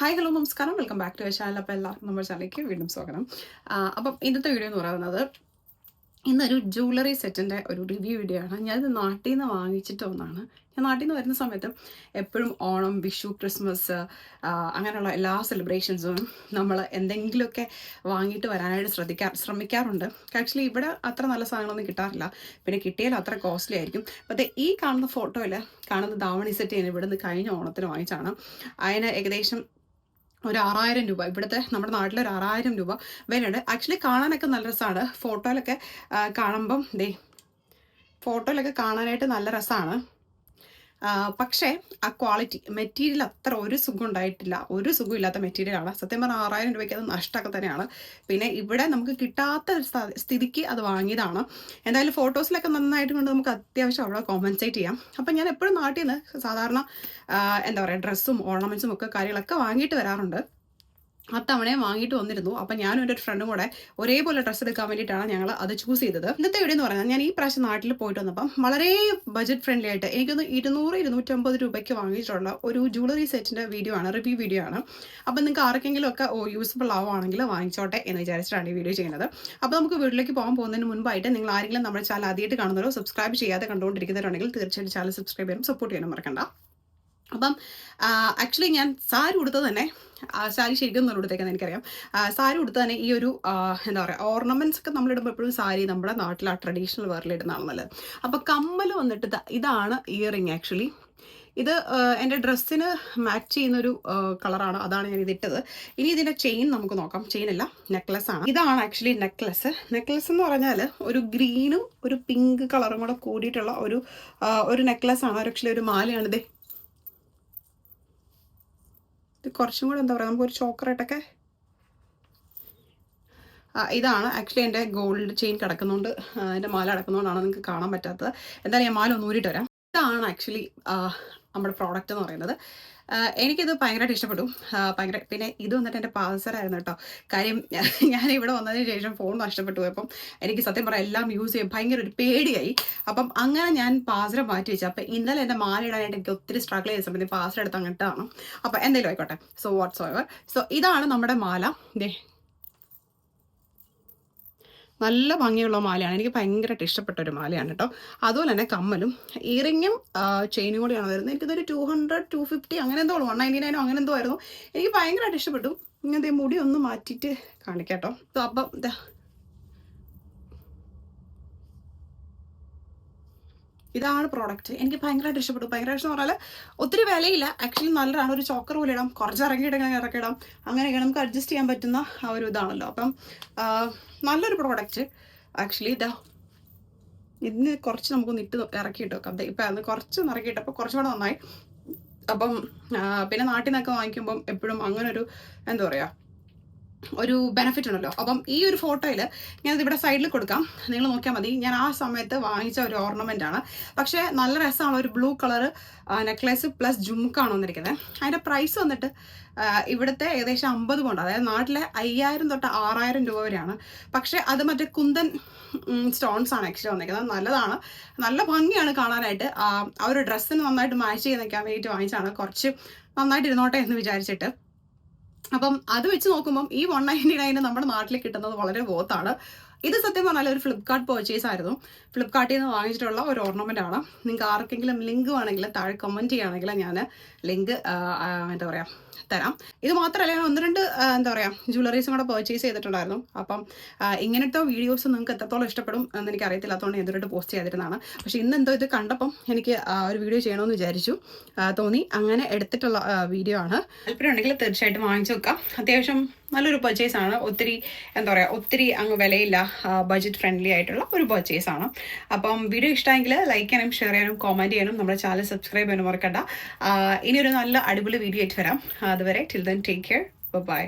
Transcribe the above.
Hi hello നമസ്കാരം. Welcome back to channel. അപ്പോൾ എല്ലാവർക്കും നമ്മുടെ ചാനലിലേക്ക് വീണ്ടും സ്വാഗതം. അപ്പം ഇന്നത്തെ വീഡിയോ എന്ന് പറയുന്നത് ഇന്നൊരു ജ്വല്ലറി സെറ്റിന്റെ ഒരു റിവ്യൂ വീഡിയോ ആണ്. ഞാനിത് നാട്ടിൽ നിന്ന് വാങ്ങിച്ചിട്ട് ഒന്നാണ് ഞാൻ നാട്ടിൽ നിന്ന് വരുന്ന സമയത്ത് എപ്പോഴും ഓണം വിഷു ക്രിസ്മസ് അങ്ങനെയുള്ള എല്ലാ സെലിബ്രേഷൻസും നമ്മൾ എന്തെങ്കിലുമൊക്കെ വാങ്ങിയിട്ട് വരാനായിട്ട് ശ്രദ്ധിക്കാ ശ്രമിക്കാറുണ്ട്. ആക്ച്വലി ഇവിടെ അത്ര നല്ല സാധനങ്ങളൊന്നും കിട്ടാറില്ല. പിന്നെ കിട്ടിയാൽ അത്ര കോസ്റ്റ്ലി ആയിരിക്കും. പക്ഷേ ഈ കാണുന്ന ഫോട്ടോയിൽ കാണുന്ന ദാവണി സെറ്റ് ഞാൻ ഇവിടെ നിന്ന് കഴിഞ്ഞ ഓണത്തിന് വാങ്ങിച്ചാണ് അതിന് ഏകദേശം ഒരു ആറായിരം രൂപ ഇവിടുത്തെ നമ്മുടെ നാട്ടിൽ ഒരു ആറായിരം രൂപ വിലയുണ്ട്. ആക്ച്വലി കാണാനൊക്കെ നല്ല രസമാണ്. ഫോട്ടോയിലൊക്കെ കാണുമ്പം ദേ ഫോട്ടോയിലൊക്കെ കാണാനായിട്ട് നല്ല രസമാണ് പക്ഷേ ആ ക്വാളിറ്റി മെറ്റീരിയൽ അത്ര ഒരു സുഖം ഉണ്ടായിട്ടില്ല. ഒരു സുഖം ഇല്ലാത്ത മെറ്റീരിയലാണ് സത്യം പറഞ്ഞാൽ ആറായിരം രൂപയ്ക്ക് അത് നഷ്ടമൊക്കെ തന്നെയാണ്. പിന്നെ ഇവിടെ നമുക്ക് കിട്ടാത്ത സ്ഥിതിക്ക് അത് വാങ്ങിയതാണ്. എന്തായാലും ഫോട്ടോസിലൊക്കെ നന്നായിട്ട് കൊണ്ട് നമുക്ക് അത്യാവശ്യം അവിടെ കോമ്പൻസേറ്റ് ചെയ്യാം. അപ്പം ഞാൻ എപ്പോഴും നാട്ടിൽ നിന്ന് സാധാരണ എന്താ പറയുക ഡ്രസ്സും ഓർണമെന്റ്സും ഒക്കെ കാര്യങ്ങളൊക്കെ വാങ്ങിയിട്ട് വരാറുണ്ട്. അത്തവണയും വാങ്ങിയിട്ട് വന്നിരുന്നു. അപ്പം ഞാനും എന്റെ ഒരു ഫ്രണ്ടും കൂടെ ഒരേപോലെ ഡ്രസ്സ് എടുക്കാൻ വേണ്ടിയിട്ടാണ് ഞങ്ങൾ അത് ചൂസ് ചെയ്തത്. ഇന്നത്തെ വീഡിയോ എന്ന് പറഞ്ഞാൽ ഞാൻ ഈ പ്രാവശ്യം നാട്ടിൽ പോയിട്ട് വന്നപ്പം വളരെ ബജറ്റ് ഫ്രണ്ട്ലി ആയിട്ട് എനിക്കൊന്ന് ഇരുന്നൂറ് ഇരുന്നൂറ്റമ്പത് രൂപയ്ക്ക് വാങ്ങിയിട്ടുള്ള ഒരു ജ്വല്ലറി സെറ്റിന്റെ വീഡിയോ ആണ് റിവ്യൂ വീഡിയോ ആണ്. അപ്പം നിങ്ങൾക്ക് ആർക്കെങ്കിലും ഒക്കെ യൂസ്ഫുൾ ആവുകയാണെങ്കിൽ വാങ്ങിച്ചോട്ടെ എന്ന് വിചാരിച്ചിട്ടാണ് ഈ വീഡിയോ ചെയ്യുന്നത്. അപ്പോൾ നമുക്ക് വീട്ടിലേക്ക് പോകാൻ പോകുന്നതിന് മുൻപായിട്ട് നിങ്ങൾ ആരെങ്കിലും നമ്മുടെ ചാനൽ ആദ്യമായിട്ട് കാണുന്നവരോ സബ്സ്ക്രൈബ് ചെയ്യാതെ കണ്ടുകൊണ്ടിരിക്കുന്നവരുണ്ടെങ്കിൽ തീർച്ചയായിട്ടും ചാനൽ സബ്സ്ക്രൈബ് ചെയ്യാനും സപ്പോർട്ട് ചെയ്യാനും മറക്കണ്ട. അപ്പം ആക്ച്വലി ഞാൻ സാരി ഉടുത്തത് തന്നെ സാരി ശരിക്കും നമ്മൾ ഉടുത്തേക്കാൻ എനിക്കറിയാം. സാരി ഉടുത്ത് തന്നെ ഈ ഒരു എന്താ പറയുക ഓർണമെന്റ്സ് ഒക്കെ നമ്മളിടുമ്പോൾ എപ്പോഴും സാരി നമ്മുടെ നാട്ടിൽ ആ ട്രഡീഷണൽ വേറിൽ ഇടുന്നതാണ് നല്ലത്. അപ്പോൾ കമ്മൽ വന്നിട്ട് ഇതാണ് ഇയറിങ് ആക്ച്വലി ഇത് എന്റെ ഡ്രസ്സിന് മാച്ച് ചെയ്യുന്നൊരു കളറാണ് അതാണ് ഞാൻ ഇതിട്ടത് ഇനി ഇതിന്റെ ചെയിൻ നമുക്ക് നോക്കാം. ചെയിൻ അല്ല നെക്ലസ് ആണ്. ഇതാണ് ആക്ച്വലി നെക്ലസ് നെക്ലസ് എന്ന് പറഞ്ഞാൽ ഒരു ഗ്രീനും ഒരു പിങ്ക് കളറും കൂടെ കൂടിയിട്ടുള്ള ഒരു ഒരു നെക്ലസ് ആണ്. ആക്ച്വലി ഒരു മാലയാണ്. ഇത് കുറച്ചും കൂടെ എന്താ പറയുക നമുക്കൊരു ചോക്കറായിട്ടൊക്കെ. ഇതാണ് ആക്ച്വലി എന്റെ ഗോൾഡ് ചെയിൻ കിടക്കുന്നതുകൊണ്ട് എന്റെ മാല കിടക്കുന്നതുകൊണ്ടാണ് നിങ്ങൾക്ക് കാണാൻ പറ്റാത്തത്. എന്തായാലും ഞാൻ മാല ഒന്ന് വരാം. ഇതാണ് ആക്ച്വലി നമ്മുടെ പ്രോഡക്റ്റ് എന്ന് പറയുന്നത്. എനിക്കിത് ഭയങ്കരമായിട്ട് ഇഷ്ടപ്പെട്ടു. ഭയങ്കര പിന്നെ ഇത് വന്നിട്ട് എന്റെ പാൽസറായിരുന്നു കേട്ടോ. കാര്യം ഞാൻ ഇവിടെ വന്നതിന് ശേഷം ഫോൺ നഷ്ടപ്പെട്ടു. അപ്പം എനിക്ക് സത്യം പറയാം എല്ലാം യൂസ് ചെയ്യാൻ ഭയങ്കര ഒരു പേടിയായി. അപ്പം അങ്ങനെ ഞാൻ പാസറ മാറ്റി വെച്ചു. അപ്പം ഇന്നലെ എന്റെ മാല ഇടാനായിട്ട് എനിക്ക് ഒത്തിരി സ്ട്രഗിൾ ചെയ്ത സമയത്ത് പാസരം എടുത്ത് അങ്ങോട്ടാണ് അപ്പം എന്തെങ്കിലും ആയിക്കോട്ടെ. സോ വാട്ട്സ് ഓവർ സോ ഇതാണ് നമ്മുടെ മാല. നല്ല ഭംഗിയുള്ള മാലയാണ്. എനിക്ക് ഭയങ്കരമായിട്ട് ഇഷ്ടപ്പെട്ട ഒരു മാലയാണ് കേട്ടോ അതുപോലെ തന്നെ കമ്മലും ഇയറിങ്ങും ചെയിനും കൂടിയാണ് വരുന്നത്. എനിക്കിതൊരു ടു ഹൺഡ്രഡ് ടു ഫിഫ്റ്റി അങ്ങനെ എന്തോ വൺ നയന്റി നയനോ അങ്ങനെ എന്തോ ആയിരുന്നു. എനിക്ക് ഭയങ്കരമായിട്ട് ഇഷ്ടപ്പെട്ടു. ഇങ്ങനത്തെ മുടി ഒന്ന് മാറ്റിയിട്ട് കാണിക്കാം കേട്ടോ So, അപ്പം ദാ ഇതാണ് പ്രോഡക്റ്റ് എനിക്ക് ഭയങ്കരമായിട്ട് ഇഷ്ടപ്പെട്ടു. ഭയങ്കരമായിട്ട് എന്ന് പറഞ്ഞാൽ ഒത്തിരി വിലയില്ല. ആക്ച്വലി നല്ലതാണ്. ഒരു ചോക്കർ പോലെ ഇടാം. കുറച്ച് ഇറങ്ങിയിടങ്ങനെ ഇറക്കിടാം അങ്ങനെയൊക്കെ നമുക്ക് അഡ്ജസ്റ്റ് ചെയ്യാൻ പറ്റുന്ന ആ ഒരു ഇതാണല്ലോ. അപ്പം നല്ലൊരു പ്രോഡക്റ്റ് ആക്ച്വലി ഇതാ ഇന്ന് കുറച്ച് നമുക്കൊന്ന് ഇട്ട് ഇറക്കിയിട്ട് വെക്കാം. ഇപ്പം അത് കുറച്ച് ഇറക്കിയിട്ടപ്പോൾ കുറച്ചുകൂടെ നന്നായി. അപ്പം പിന്നെ നാട്ടിൽ നിന്നൊക്കെ വാങ്ങിക്കുമ്പം എപ്പോഴും അങ്ങനൊരു എന്താ പറയുക ഒരു ബെനഫിറ്റ് ഉണ്ടല്ലോ. അപ്പം ഈ ഒരു ഫോട്ടോയിൽ ഞാനത് ഇവിടെ സൈഡിൽ കൊടുക്കാം. നിങ്ങൾ നോക്കിയാൽ മതി. ഞാൻ ആ സമയത്ത് വാങ്ങിച്ച ഒരു ഓർണമെന്റ് ആണ്. പക്ഷേ നല്ല രസമാണ്. ഒരു ബ്ലൂ കളർ നെക്ലേസ് പ്ലസ് ജുമുക്കാണ് വന്നിരിക്കുന്നത്. അതിന്റെ പ്രൈസ് വന്നിട്ട് ഇവിടുത്തെ ഏകദേശം അമ്പത് പൗണ്ട്. അതായത് നാട്ടിലെ അയ്യായിരം തൊട്ട് ആറായിരം രൂപ വരെയാണ്. പക്ഷേ അത് മറ്റേ കുന്തൻ സ്റ്റോൺസ് ആണ് ആക്ച്വലി വന്നിരിക്കുന്നത്. നല്ലതാണ്. നല്ല ഭംഗിയാണ് കാണാനായിട്ട്. ആ ഒരു ഡ്രസ്സിന് നന്നായിട്ട് മാച്ച് ചെയ്ത് നിൽക്കാൻ വേണ്ടിയിട്ട് വാങ്ങിച്ചാണ് കുറച്ച് നന്നായിട്ട് ഇരുന്നോട്ടെ എന്ന് വിചാരിച്ചിട്ട്. അപ്പം അത് വെച്ച് നോക്കുമ്പം ഈ വൺ നയന്റി നയന് നമ്മുടെ നാട്ടിൽ കിട്ടുന്നത് വളരെ ബോത്താണ് ഇത് സത്യം പറഞ്ഞാൽ ഒരു ഫ്ലിപ്കാർട്ട് പർച്ചേസ് ആയിരുന്നു. ഫ്ലിപ്കാർട്ടിൽ നിന്ന് വാങ്ങിച്ചിട്ടുള്ള ഒരു ഓർണമെന്റ് ആണ്. നിങ്ങൾക്ക് ആർക്കെങ്കിലും ലിങ്ക് വേണമെങ്കിൽ താഴെ കമന്റ് ചെയ്യുകയാണെങ്കിൽ ഞാൻ ലിങ്ക് എന്താ പറയുക തരാം. ഇത് മാത്രമല്ല ഞാൻ ഒന്ന് രണ്ട് എന്താ പറയുക ജ്വല്ലറീസും കൂടെ പർച്ചേസ് ചെയ്തിട്ടുണ്ടായിരുന്നു. അപ്പം ഇങ്ങനത്തെ വീഡിയോസ് നിങ്ങൾക്ക് എത്രത്തോളം ഇഷ്ടപ്പെടും എന്ന് എനിക്ക് അറിയത്തില്ലാത്തതുകൊണ്ട് ഞാൻ ഇതുവരെ പോസ്റ്റ് ചെയ്തിരുന്നതാണ്. പക്ഷെ ഇന്ന് എന്തോ ഇത് കണ്ടപ്പം എനിക്ക് ഒരു വീഡിയോ ചെയ്യണമെന്ന് വിചാരിച്ചു. തോന്നി. അങ്ങനെ എടുത്തിട്ടുള്ള വീഡിയോ ആണ്. താല്പര്യം ഉണ്ടെങ്കിൽ തീർച്ചയായിട്ടും വാങ്ങിച്ചു വെക്കാം അത്യാവശ്യം നല്ലൊരു പർച്ചേസ് ആണ്. ഒത്തിരി എന്താ പറയുക ഒത്തിരി അങ്ങ് വിലയില്ല ബഡ്ജറ്റ് ഫ്രണ്ട്ലി ആയിട്ടുള്ള ഒരു പർച്ചേസ് ആണ്. അപ്പം വീഡിയോ ഇഷ്ടമെങ്കിൽ ലൈക്ക് ചെയ്യാനും ഷെയർ ചെയ്യാനും കോമന്റ് ചെയ്യാനും നമ്മുടെ ചാനൽ സബ്സ്ക്രൈബ് ചെയ്യാനും മറക്കണ്ട. ഇനിയൊരു നല്ല അടിപൊളി വീഡിയോ ആയിട്ട് വരാം. അതുവരെ till then take care bye